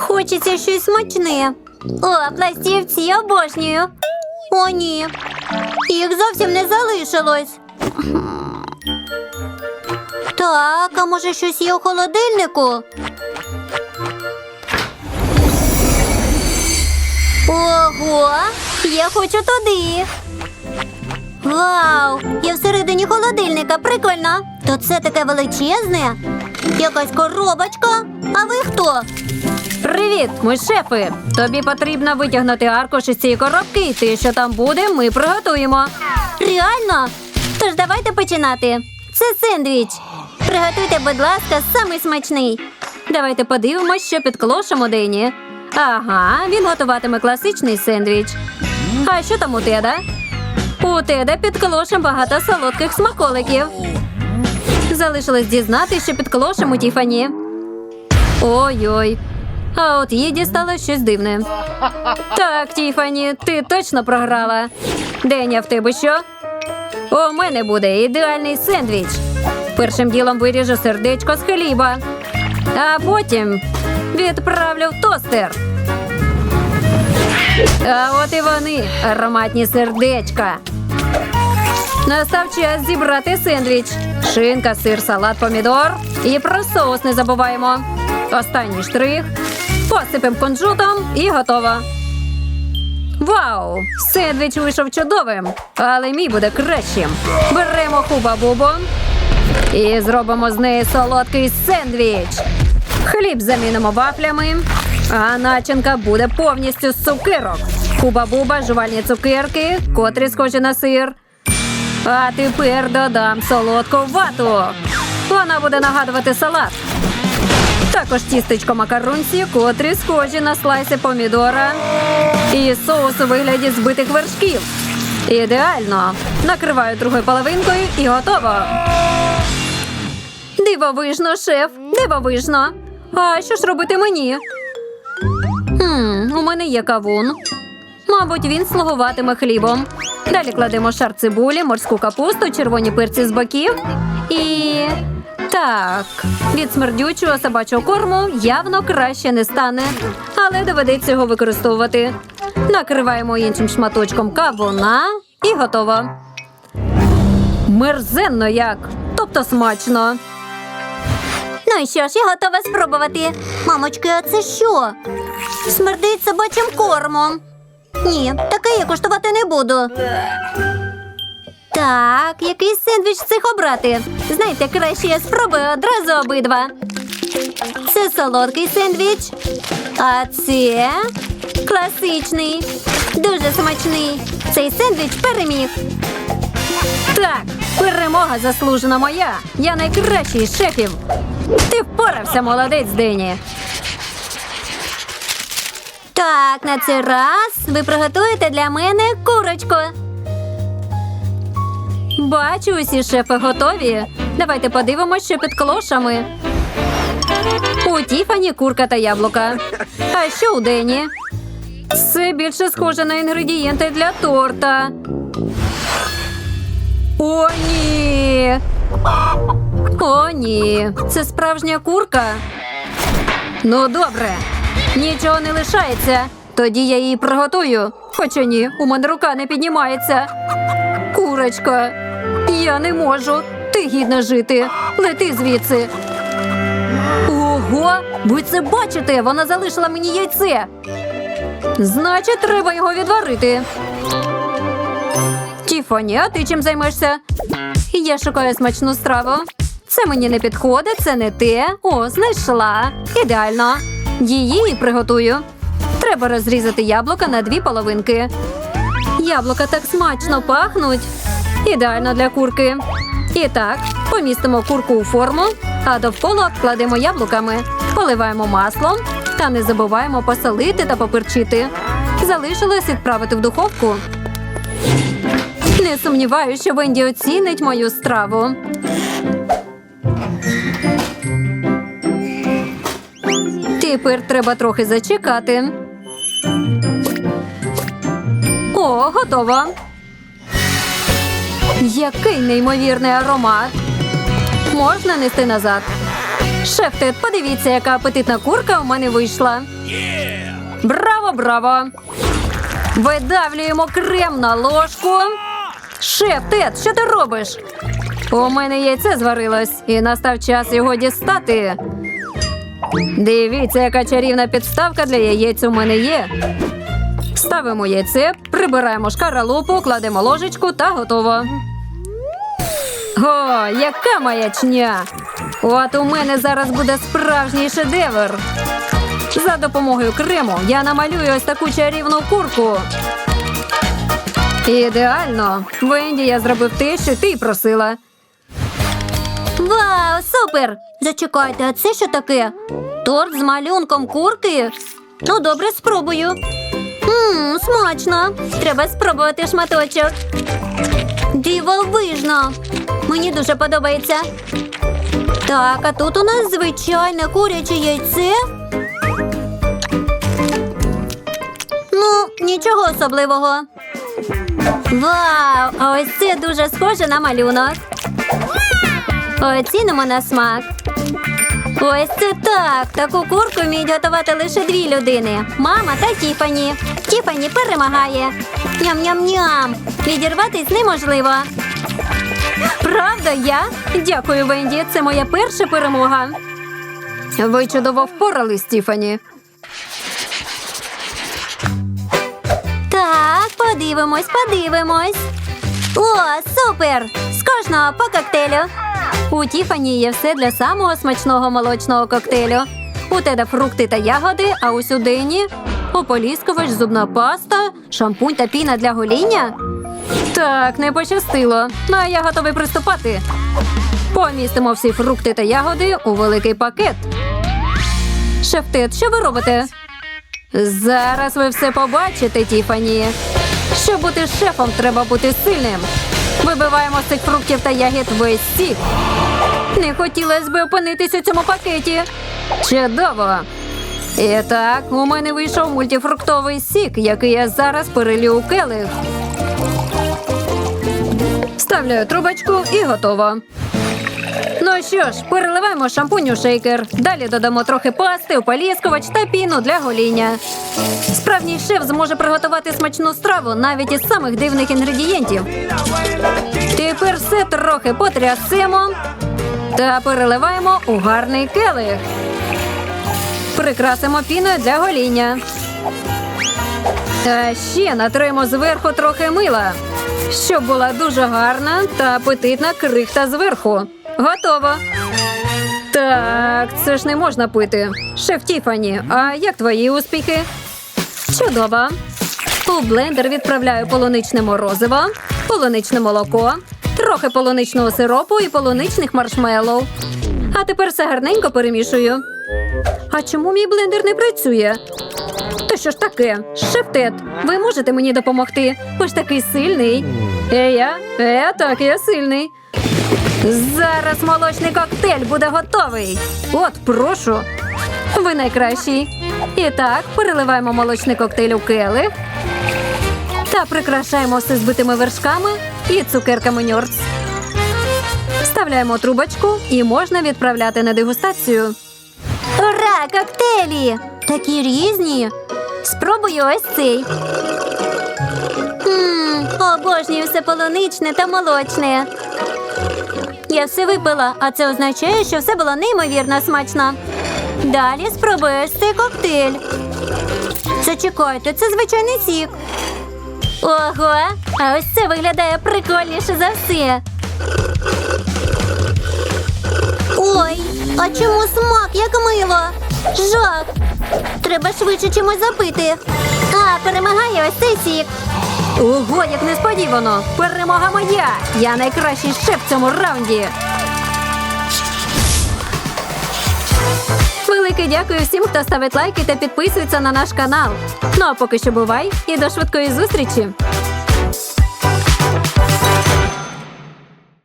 Хочеться щось смачне. О, пластівці обожнюю. О, ні. Їх зовсім не залишилось. Так, а може щось є у холодильнику? Ого, я хочу туди. Вау! Я всередині холодильника, прикольно. То це таке величезне. Якась коробочка. А ви хто? Привіт, ми шефи. Тобі потрібно витягнути аркуш із цієї коробки, і те, що там буде, ми приготуємо. Реально? Тож давайте починати. Це сендвіч. Приготуйте, будь ласка, самий смачний. Давайте подивимось, що під клошем Дені. Ага, він готуватиме класичний сендвіч. А що там у Теда? У Теда під клошем багато солодких смаколиків. Залишилось дізнати, що під клошем у Тіфані. Ой-ой. А от їй дісталось щось дивне. Так, Тіфані, ти точно програла. Деня, в тебе що? У мене буде ідеальний сендвіч. Першим ділом виріжу сердечко з хліба, а потім відправлю в тостер. А от і вони, ароматні сердечка. Настав час зібрати сендвіч. Шинка, сир, салат, помідор. І про соус не забуваємо. Останній штрих. Посипем кунжутом і готово. Вау! Сендвіч вийшов чудовим, але мій буде кращим. Беремо хуба-бубу і зробимо з неї солодкий сендвіч. Хліб замінимо вафлями, а начинка буде повністю з цукерок. Хуба-буба, жувальні цукерки, котрі схожі на сир. А тепер додам солодку вату. Вона буде нагадувати салат. Також тістечко макарунці, котрі схожі на слайси помідора. І соус у вигляді збитих вершків. Ідеально. Накриваю другою половинкою і готово. Дивовижно, шеф, дивовижно. А що ж робити мені? Хм, у мене є кавун. Мабуть, він слугуватиме хлібом. Далі кладемо шар цибулі, морську капусту, червоні перці з боків. І так, від смердючого собачого корму явно краще не стане, але доведеться його використовувати. Накриваємо іншим шматочком кавуна і готово. Мерзенно як, тобто смачно. Ну і що ж, я готова спробувати. Мамочки, а це що? Смердить собачим кормом. Ні, таке я куштувати не буду. Так, який сендвіч цих обрати? Знаєте, краще я спробую одразу обидва. Це солодкий сендвіч, а це класичний, дуже смачний. Цей сендвіч переміг. Так, перемога заслужена моя. Я найкращий з шефів. Ти впорався, молодець, Дені. Так, на цей раз ви приготуєте для мене курочку. Бачу, усі шефи готові. Давайте подивимося, що під клошами. У Тіфані курка та яблука. А що у Дені? Це більше схоже на інгредієнти для торта. О, ні. О, ні. Це справжня курка. Ну, добре. Нічого не лишається. Тоді я її приготую. Хоча ні, у мене рука не піднімається. Курочка, я не можу. Ти гідна жити. Лети звідси. Ого, ви це бачите? Вона залишила мені яйце. Значить, треба його відварити. Тіфані, а ти чим займешся? Я шукаю смачну страву. Це мені не підходить, це не те. О, знайшла. Ідеально. Її і приготую. Треба розрізати яблука на дві половинки. Яблука так смачно пахнуть. Ідеально для курки. І так, помістимо курку у форму, а довкола обкладемо яблуками, поливаємо маслом та не забуваємо посолити та поперчити. Залишилось відправити в духовку. Не сумніваюся, що Венді оцінить мою страву. Тепер треба трохи зачекати. О, готово. Який неймовірний аромат. Можна нести назад. Шеф Тед, подивіться, яка апетитна курка у мене вийшла. Браво, браво! Видавлюємо крем на ложку. Шеф, Тед, що ти робиш? У мене яйце зварилось, і настав час його дістати. Дивіться, яка чарівна підставка для яєць у мене є. Ставимо яйце, прибираємо шкаралупу, кладемо ложечку та готово. О, яка маячня! От у мене зараз буде справжній шедевр. За допомогою крему я намалюю ось таку чарівну курку. Ідеально. Венді, я зробив те, що ти просила. Вау, супер! Зачекайте, а це що таке? Торт з малюнком курки? Ну, добре, спробую. Ммм, смачно. Треба спробувати шматочок. Дивовижно. Мені дуже подобається. Так, а тут у нас звичайне куряче яйце. Ну, нічого особливого. Вау! Ось це дуже схоже на малюнок. Оцінимо на смак. Ось це так. Таку курку вміють готувати лише дві людини: мама та Тіфані. Тіфані перемагає. Ням-ням-ням. Відірватись неможливо. Правда, я? Дякую, Венді. Це моя перша перемога. Ви чудово впорались, Стіфані. Так, подивимось, подивимось. О, супер! З кожного по коктейлю. У Тіфані є все для самого смачного молочного коктейлю. У Теда фрукти та ягоди, а у Сюдині ополіскувач, зубна паста, шампунь та піна для гоління. Так, не пощастило. Ну, а я готовий приступати. Помістимо всі фрукти та ягоди у великий пакет. Шеф Тед, що ви робите? Зараз ви все побачите, Тіфані. Щоб бути шефом, треба бути сильним. Вибиваємо з цих фруктів та ягід весь сік. Не хотілося б опинитись у цьому пакеті. Чудово! І так, у мене вийшов мультифруктовий сік, який я зараз перелю у келих. Ставляю трубочку і готово. Ну що ж, переливаємо шампунь у шейкер. Далі додамо трохи пасти, ополіскувач та піну для гоління. Справжній шеф зможе приготувати смачну страву навіть із самих дивних інгредієнтів. Тепер все трохи потрясемо та переливаємо у гарний келих. Прикрасимо піною для гоління. Та ще натриємо зверху трохи мила, щоб була дуже гарна та апетитна крихта зверху. Готово. Так, це ж не можна пити. Шеф Тіфані, а як твої успіхи? Чудово. У блендер відправляю полуничне морозиво, полуничне молоко, трохи полуничного сиропу і полуничних маршмеллоу. А тепер все гарненько перемішую. А чому мій блендер не працює? То що ж таке? Шеф Тед, ви можете мені допомогти? Ви ж такий сильний. Е, я? Е, так, я сильний. Зараз молочний коктейль буде готовий. От, прошу. Ви найкращий. І так, переливаємо молочний коктейль у келих та прикрашаємо все збитими вершками і цукерками ньорц. Вставляємо трубочку і можна відправляти на дегустацію. Ура, коктейлі! Такі різні. Спробую ось цей. Ммм, обожнюю все полуничне та молочне. Я все випила, а це означає, що все було неймовірно смачно. Далі спробую ось цей коктейль. Зачекайте, це звичайний сік. Ого, а ось це виглядає прикольніше за все. Ой, а чому смак як мило? Жах. Треба швидше чимось запити. А, перемагає ось цей сік. Ого, як несподівано! Перемога моя! Я найкращий шеф в цьому раунді. Велике дякую всім, хто ставить лайки та підписується на наш канал. Ну а поки що бувай і до швидкої зустрічі!